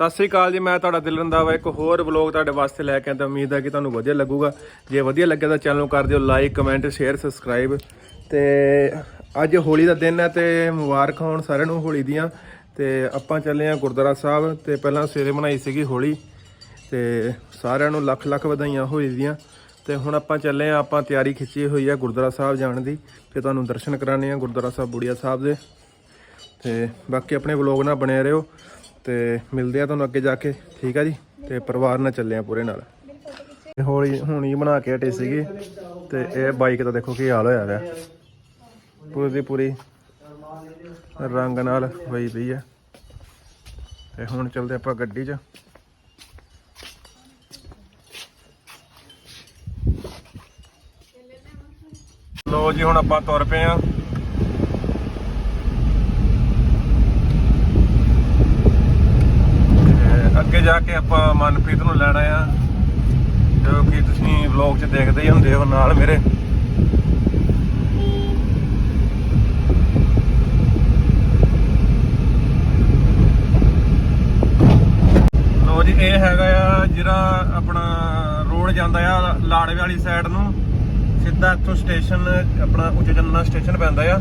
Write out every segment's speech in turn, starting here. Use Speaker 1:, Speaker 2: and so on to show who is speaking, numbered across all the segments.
Speaker 1: ਸਤਿ ਸ੍ਰੀ ਅਕਾਲ ਜੀ, ਮੈਂ ਤੁਹਾਡਾ ਦਿਲ ਰੰਦਾਵਾ ਇੱਕ ਹੋਰ ਵਲੌਗ ਤੁਹਾਡੇ ਵਾਸਤੇ ਲੈ ਕੇ ਆਇਆ ਉਮੀਦ ਹੈ ਕਿ ਤੁਹਾਨੂੰ ਵਧੀਆ ਲੱਗੂਗਾ। ਜੇ ਵਧੀਆ ਲੱਗਿਆ ਤਾਂ ਚੈਨਲ ਨੂੰ ਕਰ ਦਿਓ ਲਾਈਕ ਕਮੈਂਟ ਸ਼ੇਅਰ ਸਬਸਕ੍ਰਾਈਬ ਤੇ ਅੱਜ ਹੋਲੀ ਦਾ ਦਿਨ ਹੈ ਤੇ ਮੁਬਾਰਕ ਹੋਣ ਸਾਰਿਆਂ ਨੂੰ ਹੋਲੀ ਦੀਆਂ। ਤੇ ਆਪਾਂ ਚੱਲੇ ਆ ਗੁਰਦੁਆਰਾ ਸਾਹਿਬ, ਤੇ ਪਹਿਲਾਂ ਸਵੇਰੇ ਬਣਾਈ ਸੀਗੀ ਹੋਲੀ, ਤੇ ਸਾਰਿਆਂ ਨੂੰ ਲੱਖ ਲੱਖ ਵਧਾਈਆਂ ਹੋਲੀ ਦੀਆਂ। ਤੇ ਹੁਣ ਆਪਾਂ ਚੱਲੇ ਆ ਆਪਾਂ ਤਿਆਰੀ ਖਿੱਚੀ ਹੋਈ ਆ ਗੁਰਦੁਆਰਾ ਸਾਹਿਬ ਜਾਣ ਦੀ। ਤੇ ਤੁਹਾਨੂੰ ਦਰਸ਼ਨ ਕਰਾਣੇ ਆ ਗੁਰਦੁਆਰਾ ਸਾਹਿਬ, ਬੁੜੀਆ ਸਾਹਿਬ ਦੇ। ਤੇ ਬਾਕੀ ਆਪਣੇ ਵਲੌਗ ਨਾਲ ਬਣੇ ਰਹੋ। ਤੇ ਮਿਲਦੇ ਆ ਤੁਹਾਨੂੰ ਅੱਗੇ ਜਾ ਕੇ, ਠੀਕ ਆ ਜੀ? ਤੇ ਪਰਿਵਾਰ ਨਾਲ ਚੱਲੇ ਆ ਪੂਰੇ ਨਾਲ। ਤੇ ਹੋਲੀ ਹੁਣ ਹੀ ਬਣਾ ਕੇ ਹਟੇ ਸੀਗੇ ਤੇ ਇਹ ਬਾਈਕ ਦਾ ਦੇਖੋ ਕੀ ਹਾਲ ਹੋਇਆ ਪਿਆ ਪੂਰੀ ਦੀ ਪੂਰੀ ਰੰਗ ਨਾਲ ਹੋਈ ਪਈ ਆ। ਤੇ ਹੁਣ ਚੱਲਦੇ ਆਪਾਂ ਗੱਡੀ 'ਚ। ਲੋ ਜੀ, ਹੁਣ ਆਪਾਂ ਤੁਰ ਪਏ ਆ ਤੇ ਅੱਗੇ ਜਾ ਕੇ ਆਪਾਂ ਮਨਪ੍ਰੀਤ ਨੂੰ ਲੈਣਾ ਆ ਜੋ ਕਿ ਤੁਸੀਂ ਵਲੌਗ 'ਚ ਦੇਖਦੇ ਹੀ ਹੁੰਦੇ ਹੋ ਨਾਲ ਮੇਰੇ। ਲੋ ਜੀ, ਇਹ ਹੈਗਾ ਆ ਜਿਹੜਾ ਆਪਣਾ ਰੋਡ ਜਾਂਦਾ ਆ ਲਾੜਵੇ ਵਾਲੀ ਸਾਈਡ ਨੂੰ। ਸਿੱਧਾ ਇੱਥੋਂ ਸਟੇਸ਼ਨ ਆਪਣਾ ਉੱਚੇ ਚੰਨਾ ਸਟੇਸ਼ਨ ਪੈਂਦਾ ਆ।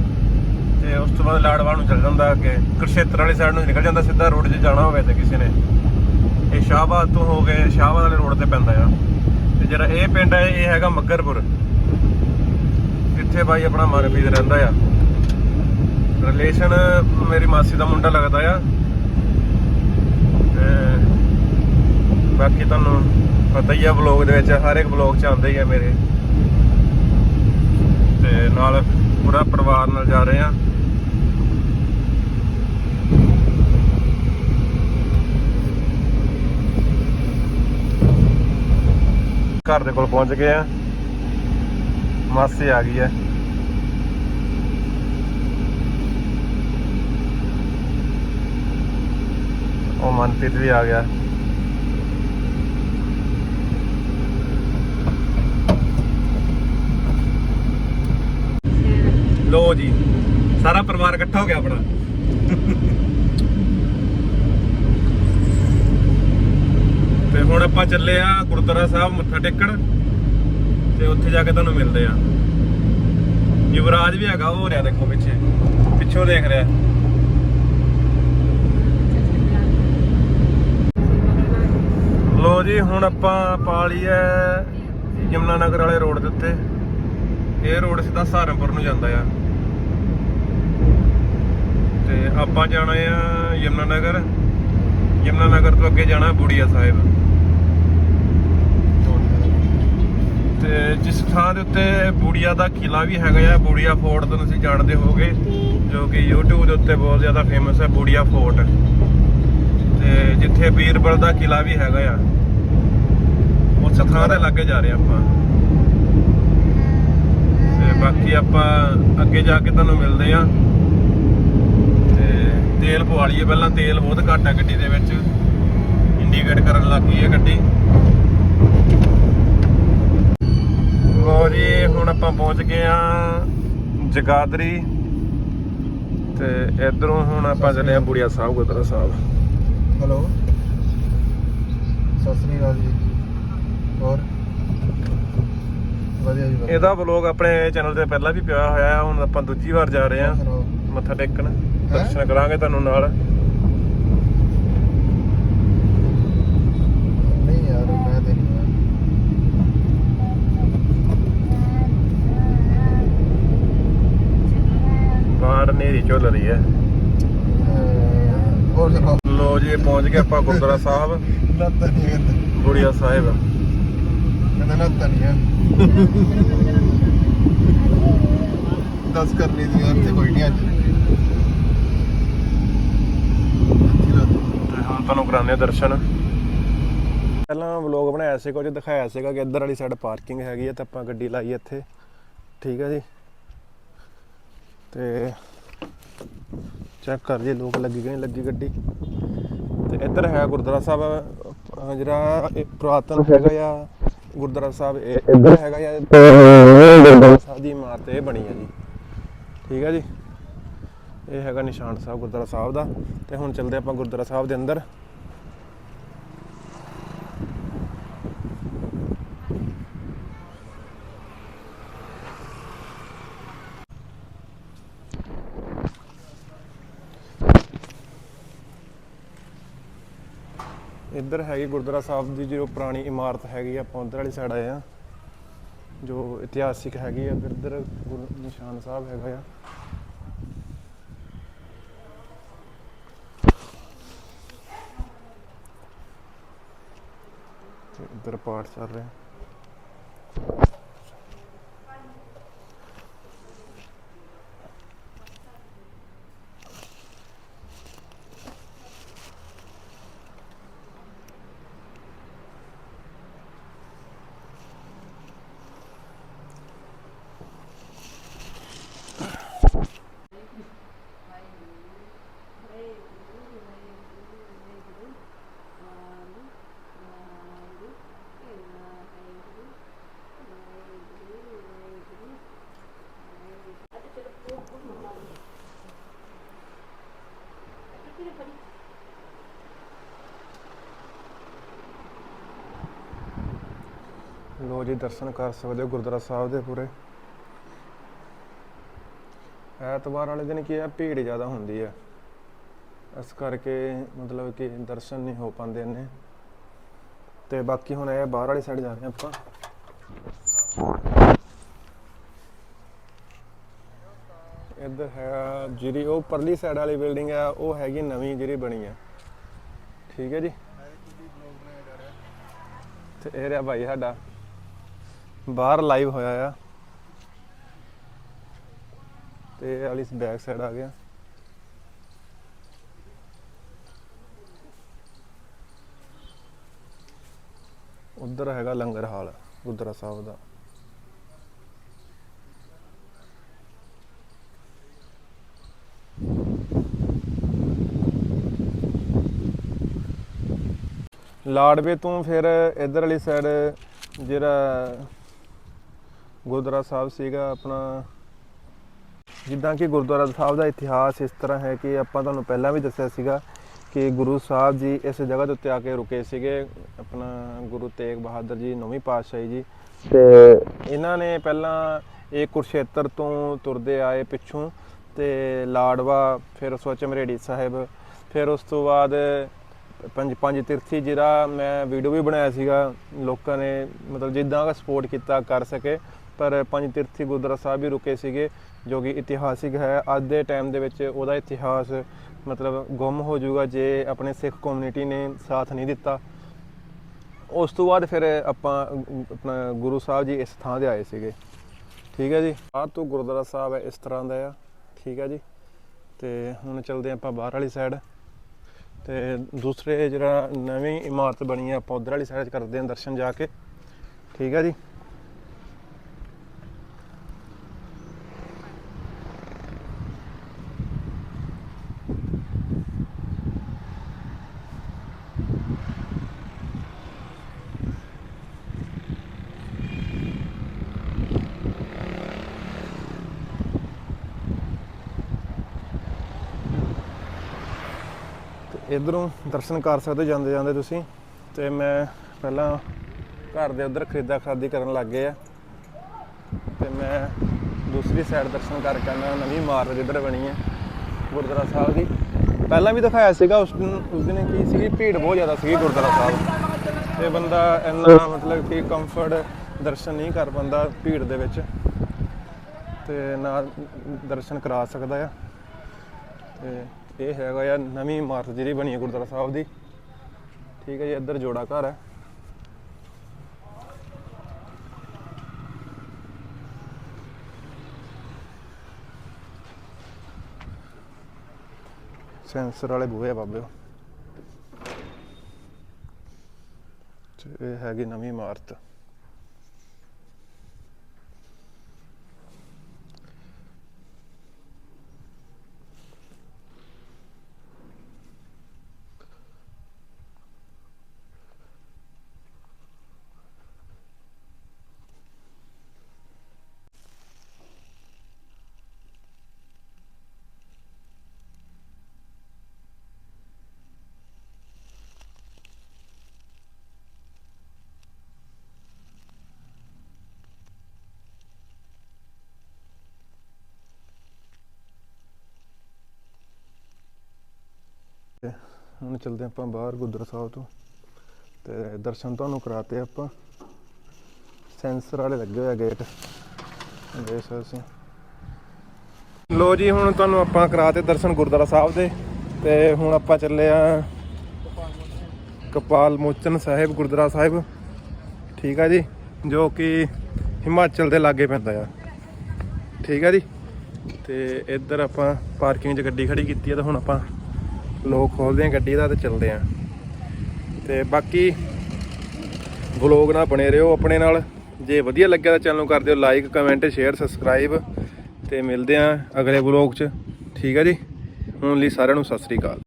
Speaker 1: ਤੇ ਉਸ ਤੋਂ ਬਾਅਦ ਲਾੜਵਾ ਨੂੰ ਚੱਲ ਜਾਂਦਾ ਅੱਗੇ। ਕੁਰਸ਼ੇਤਰ ਵਾਲੀ ਸਾਈਡ ਨੂੰ ਨਿਕਲ ਜਾਂਦਾ, ਸਿੱਧਾ ਰੋਡ ਚ ਜਾਣਾ ਹੋਵੇ ਤੇ ਕਿਸੇ ਨੇ। ਇਹ ਸ਼ਾਹਬਾਦ ਤੋਂ ਹੋ ਕੇ ਸ਼ਾਹਬਾਦ ਵਾਲੇ ਰੋਡ ਤੇ ਪੈਂਦਾ ਆ। ਤੇ ਜਿਹੜਾ ਇਹ ਪਿੰਡ ਹੈ ਇਹ ਹੈਗਾ ਮੱਗਰਪੁਰ ਇੱਥੇ ਬਾਈ ਆਪਣਾ ਮਨਪ੍ਰੀਤ ਰਹਿੰਦਾ ਆ। ਰਿਲੇਸ਼ਨ ਮੇਰੀ ਮਾਸੀ ਦਾ ਮੁੰਡਾ ਲੱਗਦਾ ਆ। ਤੇ ਬਾਕੀ ਤੁਹਾਨੂੰ ਪਤਾ ਹੀ ਆ ਵਲੌਗ ਦੇ ਵਿੱਚ, ਹਰ ਇੱਕ ਵਲੌਗ ਚ ਆਉਂਦੇ ਹੀ ਆ ਮੇਰੇ। ਤੇ ਨਾਲ ਪੂਰਾ ਪਰਿਵਾਰ ਨਾਲ ਜਾ ਰਹੇ ਆ। ਘਰ ਦੇ ਕੋਲ ਪਹੁੰਚ ਗਏ ਆ। ਮਾਸੀ ਆ ਗਈ ਹੈ ਉਹ ਮਨਪ੍ਰੀਤ ਵੀ ਆ ਗਿਆ। ਲੋ ਜੀ, ਸਾਰਾ ਪਰਿਵਾਰ ਇਕੱਠਾ ਹੋ ਗਿਆ ਆਪਣਾ ਤੇ ਹੁਣ ਆਪਾਂ ਚੱਲੇ ਆ ਗੁਰਦੁਆਰਾ ਸਾਹਿਬ ਮੱਥਾ ਟੇਕਣ ਤੇ ਉੱਥੇ ਜਾ ਕੇ ਤੁਹਾਨੂੰ ਮਿਲਦੇ ਆ। ਯੁਵਰਾਜ ਵੀ ਹੈਗਾ ਹੋ ਰਿਹਾ ਦੇਖੋ ਪਿੱਛੇ। ਪਿੱਛੋਂ ਦੇਖ ਰਿਹਾ। ਲੋ ਜੀ, ਹੁਣ ਆਪਾਂ ਪਾ ਲਈ ਹੈ ਯਮਨਾ ਨਗਰ ਵਾਲੇ ਰੋਡ ਦੇ ਉੱਤੇ। ਇਹ ਰੋਡ ਸਿੱਧਾ ਸਹਾਰਨਪੁਰ ਨੂੰ ਜਾਂਦਾ ਆ। ਤੇ ਆਪਾਂ ਜਾਣਾ ਆ ਯਮਨਾ ਨਗਰ। ਯਮਨਾ ਨਗਰ ਤੋਂ ਅੱਗੇ ਜਾਣਾ ਬੁੜੀਆ ਸਾਹਿਬ। ਤੇ ਜਿਸ ਥਾਂ ਦੇ ਉੱਤੇ ਬੂੜੀਆ ਦਾ ਕਿਲਾ ਵੀ ਹੈਗਾ ਆ, ਬੂੜੀਆ ਫੋਰਟ ਤੋਂ ਤੁਸੀਂ ਜਾਣਦੇ ਹੋਗੇ ਜੋ ਕਿ YouTube ਦੇ ਉੱਤੇ ਬਹੁਤ ਜ਼ਿਆਦਾ ਫੇਮਸ ਹੈ, ਬੂੜੀਆ ਫੋਰਟ। ਤੇ ਜਿੱਥੇ ਬੀਰਬਲ ਦਾ ਕਿਲਾ ਵੀ ਹੈਗਾ ਆ। ਉਸ ਥਾਂ ਦੇ ਲਾਗੇ ਜਾ ਰਹੇ ਆਪਾਂ। ਤੇ ਬਾਕੀ ਆਪਾਂ ਅੱਗੇ ਜਾ ਕੇ ਤੁਹਾਨੂੰ ਮਿਲਦੇ ਆ ਤੇ ਤੇਲ ਪਵਾ ਲਈਏ ਪਹਿਲਾਂ, ਤੇਲ ਬਹੁਤ ਘੱਟ ਆ ਗੱਡੀ ਦੇ ਵਿੱਚ। ਇੰਡੀਕੇਟ ਕਰਨ ਲੱਗ ਗਈ ਹੈ ਗੱਡੀ ਲੋ ਜੀ ਹੁਣ ਆਪਾਂ ਪਹੁੰਚ ਗਏ ਆ ਜਗਾਦਰੀ ਤੇ ਇਧਰੋਂ ਹੁਣ ਆਪਾਂ ਚੱਲੇ ਆ ਬੁੜੀਆ ਸਾਹਿਬ ਗੁਰਦੁਆਰਾ ਸਾਹਿਬ।
Speaker 2: ਹੈਲੋ। ਸਤਿ ਸ੍ਰੀ ਅਕਾਲ ਜੀ। ਹੋਰ? ਵਧੀਆ ਜੀ
Speaker 1: ਇਹਦਾ ਵਲੋਗ ਆਪਣੇ ਚੈਨਲ ਤੇ ਪਹਿਲਾਂ ਵੀ ਪਿਆ ਹੋਇਆ ਹੁਣ ਆਪਾਂ ਦੂਜੀ ਵਾਰ ਜਾ ਰਹੇ ਆ ਮੱਥਾ ਟੇਕਣ। ਦਰਸ਼ਨ ਕਰਾਂਗੇ ਤੁਹਾਨੂੰ ਨਾਲ
Speaker 2: ਨਹੀਂ ਯਾਰ ਮੈਂ ਤੇ ਨਹੀਂ
Speaker 1: ਬਾਹਰ ਨੇਰੀ ਝੁੱਲ ਰਹੀ ਹੈ।
Speaker 2: ਹੋਰ
Speaker 1: ਲੋ ਜੀ ਪਹੁੰਚ ਗਏ ਆਪਾਂ ਗੁਰਦੁਆਰਾ ਸਾਹਿਬ।
Speaker 2: ਨੱਤ ਨਹੀਂ ਕਹਿੰਦੇ
Speaker 1: ਬੁੜੀਆ ਸਾਹਿਬ
Speaker 2: ਕਹਿੰਦਾ ਨੱਤ ਨਹੀਂ ਆ ਦੱਸ ਕਰ ਲਈ ਦੀ ਇੱਥੇ ਕੋਈ ਨਹੀਂ ਅੱਜ
Speaker 1: ਤੇ ਹੁਣ ਤੁਹਾਨੂੰ ਕਰਾਉਂਦੇ ਆ ਦਰਸ਼ਨ। ਪਹਿਲਾਂ ਵਲੋਗ ਬਣਾਇਆ ਸੀ ਕੁਝ ਦਿਖਾਇਆ ਸੀਗਾ ਕਿ ਇੱਧਰ ਵਾਲੀ ਸਾਈਡ ਪਾਰਕਿੰਗ ਹੈਗੀ ਹੈ ਤੇ ਆਪਾਂ ਗੱਡੀ ਲਾਈ ਇੱਥੇ। ਠੀਕ ਹੈ ਜੀ। ਤੇ ਚੈੱਕ ਕਰ ਜੀ ਲੋਕ ਲੱਗੀ ਗਏ ਲੱਗੀ ਗੱਡੀ। ਤੇ ਇੱਧਰ ਹੈ ਗੁਰਦੁਆਰਾ ਸਾਹਿਬ ਜਿਹੜਾ ਪੁਰਾਤਨ ਹੈਗਾ ਆ ਗੁਰਦੁਆਰਾ ਸਾਹਿਬ ਇੱਧਰ? ਹੈਗਾ ਆ ਗੁਰਦੁਆਰਾ ਸਾਹਿਬ ਦੀ ਇਮਾਰਤ ਇਹ ਬਣੀ ਹੈ ਜੀ। ਠੀਕ ਹੈ ਜੀ। ਇਹ ਹੈਗਾ ਨਿਸ਼ਾਨ ਸਾਹਿਬ ਗੁਰਦੁਆਰਾ ਸਾਹਿਬ ਦਾ। ਤੇ ਹੁਣ ਚੱਲਦੇ ਆਪਾਂ ਗੁਰਦੁਆਰਾ ਸਾਹਿਬ ਦੇ ਅੰਦਰ। ਇੱਧਰ ਹੈਗੀ ਗੁਰਦੁਆਰਾ ਸਾਹਿਬ ਦੀ ਜੋ ਪੁਰਾਣੀ ਇਮਾਰਤ ਹੈਗੀ ਆ, ਆਪਾਂ ਉਧਰ ਵਾਲੀ ਸਾਈਡ ਆਏ ਆ। ਜੋ ਇਤਿਹਾਸਿਕ ਹੈਗੀ ਆ ਫਿਰ ਇੱਧਰ ਗੁਰੂ ਨਿਸ਼ਾਨ ਸਾਹਿਬ ਹੈਗਾ ਆ। ਇੱਧਰ ਪਾਠ ਚੱਲ ਰਿਹਾ। ਲੋ ਜੀ, ਦਰਸ਼ਨ ਕਰ ਸਕਦੇ ਹੋ ਗੁਰਦੁਆਰਾ ਸਾਹਿਬ ਦੇ ਪੂਰੇ। ਐਤਵਾਰ ਵਾਲੇ ਦਿਨ ਕੀ ਹੈ? ਭੀੜ ਜ਼ਿਆਦਾ ਹੁੰਦੀ ਹੈ। ਇਸ ਕਰਕੇ ਮਤਲਬ ਕਿ ਦਰਸ਼ਨ ਨਹੀਂ ਹੋ ਪਾਉਂਦੇ ਨੇ ਤੇ ਬਾਕੀ ਹੁਣ ਇਹ ਬਾਹਰ ਵਾਲੀ ਸਾਈਡ ਜਾ ਰਹੇ ਆਪਾਂ। ਇੱਧਰ ਹੈ ਜਿਹੜੀ ਉਹ ਪਰਲੀ ਸਾਈਡ ਵਾਲੀ ਬਿਲਡਿੰਗ ਹੈ, ਉਹ ਹੈਗੀ ਨਵੀਂ ਜਿਹੜੀ ਬਣੀ ਹੈ। ਠੀਕ ਹੈ ਜੀ? ਤੇ ਇਹ ਰਿਹਾ ਭਾਈ ਸਾਡਾ। ਬਾਹਰ ਲਾਈਵ ਹੋਇਆ ਆ। ਤੇ ਵਾਲੀ ਬੈਕ ਸਾਈਡ ਆ ਗਿਆ। ਉਧਰ ਹੈਗਾ ਲੰਗਰ ਹਾਲ, ਗੁਰਦੁਆਰਾ ਸਾਹਿਬ ਦਾ। ਲਾੜਵੇ ਤੋਂ ਫਿਰ ਇਧਰ ਵਾਲੀ ਸਾਈਡ ਜਿਹੜਾ ਗੁਰਦੁਆਰਾ ਸਾਹਿਬ ਸੀਗਾ ਆਪਣਾ। ਜਿੱਦਾਂ ਕਿ ਗੁਰਦੁਆਰਾ ਸਾਹਿਬ ਦਾ ਇਤਿਹਾਸ ਇਸ ਤਰ੍ਹਾਂ ਹੈ ਕਿ ਆਪਾਂ ਤੁਹਾਨੂੰ ਪਹਿਲਾਂ ਵੀ ਦੱਸਿਆ ਸੀਗਾ ਕਿ ਗੁਰੂ ਸਾਹਿਬ ਜੀ ਇਸ ਜਗ੍ਹਾ ਦੇ ਉੱਤੇ ਆ ਕੇ ਰੁਕੇ ਸੀਗੇ ਆਪਣਾ ਗੁਰੂ ਤੇਗ ਬਹਾਦਰ ਜੀ ਨੌਵੀਂ ਪਾਤਸ਼ਾਹੀ ਜੀ। ਤੇ ਇਹਨਾਂ ਨੇ ਪਹਿਲਾਂ ਇਹ ਕੁਰਸ਼ੇਤਰ ਤੋਂ ਤੁਰਦੇ ਆਏ ਪਿੱਛੋਂ ਤੇ ਲਾੜਵਾ ਫਿਰ ਉਸ ਚਮਰੇੜੀ ਸਾਹਿਬ ਫਿਰ ਉਸ ਤੋਂ ਬਾਅਦ ਪੰਜ ਪੰਜ ਤਿਰਥੀ ਜਿਹੜਾ ਮੈਂ ਵੀਡੀਓ ਵੀ ਬਣਾਇਆ ਸੀਗਾ ਲੋਕਾਂ ਨੇ ਮਤਲਬ ਜਿੱਦਾਂ ਦਾ ਸਪੋਰਟ ਕੀਤਾ ਕਰ ਸਕੇ। ਪਰ ਪੰਜ ਤੀਰਥੀ ਗੁਰਦੁਆਰਾ ਸਾਹਿਬ ਵੀ ਰੁਕੇ ਸੀਗੇ, ਜੋ ਕਿ ਇਤਿਹਾਸਿਕ ਹੈ। ਅੱਜ ਦੇ ਟਾਈਮ ਦੇ ਵਿੱਚ ਉਹਦਾ ਇਤਿਹਾਸ ਮਤਲਬ ਗੁੰਮ ਹੋ ਜਾਊਗਾ ਜੇ ਆਪਣੇ ਸਿੱਖ ਕਮਿਊਨਿਟੀ ਨੇ ਸਾਥ ਨਹੀਂ ਦਿੱਤਾ। ਉਸ ਤੋਂ ਬਾਅਦ ਫਿਰ ਆਪਾਂ ਆਪਣਾ ਗੁਰੂ ਸਾਹਿਬ ਜੀ ਇਸ ਥਾਂ ਤੇ ਆਏ ਸੀਗੇ। ਠੀਕ ਹੈ ਜੀ? ਆਹ ਤੋਂ ਗੁਰਦੁਆਰਾ ਸਾਹਿਬ ਹੈ, ਇਸ ਤਰ੍ਹਾਂ ਦਾ ਆ। ਠੀਕ ਹੈ ਜੀ? ਤੇ ਹੁਣ ਚੱਲਦੇ ਆਪਾਂ ਬਾਹਰ ਵਾਲੀ ਸਾਈਡ ਤੇ ਦੂਸਰੇ ਜਿਹੜਾ ਨਵੀਂ ਇਮਾਰਤ ਬਣੀ ਹੈ ਆਪਾਂ ਉਧਰ ਵਾਲੀ ਸਾਈਡ ਕਰਦੇ ਹਾਂ ਦਰਸ਼ਨ ਜਾ ਕੇ। ਠੀਕ ਹੈ ਜੀ? ਇਧਰੋਂ ਦਰਸ਼ਨ ਕਰ ਸਕਦੇ ਜਾਂਦੇ ਜਾਂਦੇ ਤੁਸੀਂ। ਤੇ ਮੈਂ ਪਹਿਲਾਂ ਘਰ ਦੇ ਉਧਰ ਖਰੀਦਾ ਖਰੀਦੀ ਕਰਨ ਲੱਗ ਗਏ ਆ ਤੇ ਮੈਂ ਦੂਸਰੀ ਸਾਈਡ ਦਰਸ਼ਨ ਕਰਕੇ ਆਉਣਾ ਨਵੀਂ ਇਮਾਰਤ ਜਿੱਧਰ ਬਣੀ ਹੈ, ਗੁਰਦੁਆਰਾ ਸਾਹਿਬ ਦੀ। ਪਹਿਲਾਂ ਵੀ ਦਿਖਾਇਆ ਸੀਗਾ, ਉਸ ਦਿਨ ਉਸ ਦਿਨ ਕੀ ਸੀਗੀ? ਭੀੜ ਬਹੁਤ ਜ਼ਿਆਦਾ ਸੀਗੀ ਗੁਰਦੁਆਰਾ ਸਾਹਿਬ। ਤੇ ਬੰਦਾ ਇੰਨਾ ਮਤਲਬ ਕਿ ਕੰਫਰਟ ਦਰਸ਼ਨ ਨਹੀਂ ਕਰ ਪਾਉਂਦਾ ਭੀੜ ਦੇ ਵਿੱਚ। ਤੇ ਨਾ ਦਰਸ਼ਨ ਕਰਾ ਸਕਦਾ ਆ। ਤੇ ਇਹ ਹੈਗਾ ਆ ਨਵੀਂ ਇਮਾਰਤ ਜਿਹੜੀ ਬਣੀ ਹੈ ਗੁਰਦੁਆਰਾ ਸਾਹਿਬ ਦੀ। ਠੀਕ ਹੈ ਜੀ, ਇੱਧਰ ਜੋੜਾ ਘਰ ਹੈ। ਸੈਂਸਰ ਵਾਲੇ ਬੂਹੇ ਆ ਬਾਬੇ। ਉਹ। ਤੇ ਇਹ ਹੈਗੀ ਨਵੀਂ ਇਮਾਰਤ। ਹੁਣ ਚੱਲਦੇ ਆਪਾਂ ਬਾਹਰ ਗੁਰਦੁਆਰਾ ਸਾਹਿਬ ਤੋਂ। ਤੇ ਦਰਸ਼ਨ ਤੁਹਾਨੂੰ ਕਰਾਤੇ ਆਪਾਂ। ਸੈਂਸਰ ਵਾਲੇ ਲੱਗੇ ਹੋਏ ਆ ਗੇਟ ਦੇਖ ਸਕਦੇ ਲੋ ਜੀ, ਹੁਣ ਤੁਹਾਨੂੰ ਆਪਾਂ ਕਰਾਤੇ ਦਰਸ਼ਨ ਗੁਰਦੁਆਰਾ ਸਾਹਿਬ ਦੇ। ਤੇ ਹੁਣ ਆਪਾਂ ਚੱਲੇ ਆ ਕਪਾਲ ਮੋਚਨ ਸਾਹਿਬ ਗੁਰਦੁਆਰਾ ਸਾਹਿਬ। ਠੀਕ ਆ ਜੀ, ਜੋ ਕਿ ਹਿਮਾਚਲ ਦੇ ਲਾਗੇ ਪੈਂਦਾ ਆ। ਠੀਕ ਆ ਜੀ, ਤੇ ਇੱਧਰ ਆਪਾਂ ਪਾਰਕਿੰਗ 'ਚ ਗੱਡੀ ਖੜੀ ਕੀਤੀ ਆ ਤੇ ਹੁਣ ਆਪਾਂ ਲੋਕ ਖੋਲਦੇ ਆ ਗੱਡੀ ਦਾ ਤੇ ਚੱਲਦੇ ਆ। ਤੇ ਬਾਕੀ ਵਲੌਗ ਨਾਲ ਬਣੇ ਰਹੋ ਆਪਣੇ ਨਾਲ। ਜੇ ਵਧੀਆ ਲੱਗਿਆ ਤਾਂ ਚੈਨਲ ਨੂੰ ਕਰ ਦਿਓ ਲਾਈਕ ਕਮੈਂਟ ਸ਼ੇਅਰ ਸਬਸਕ੍ਰਾਈਬ ਤੇ ਮਿਲਦੇ ਆ ਅਗਲੇ ਵਲੌਗ 'ਚ। ਠੀਕ ਆ ਜੀ? ਹੁਣ ਲਈ ਸਾਰਿਆਂ ਨੂੰ ਸਤਿ ਸ੍ਰੀ ਅਕਾਲ।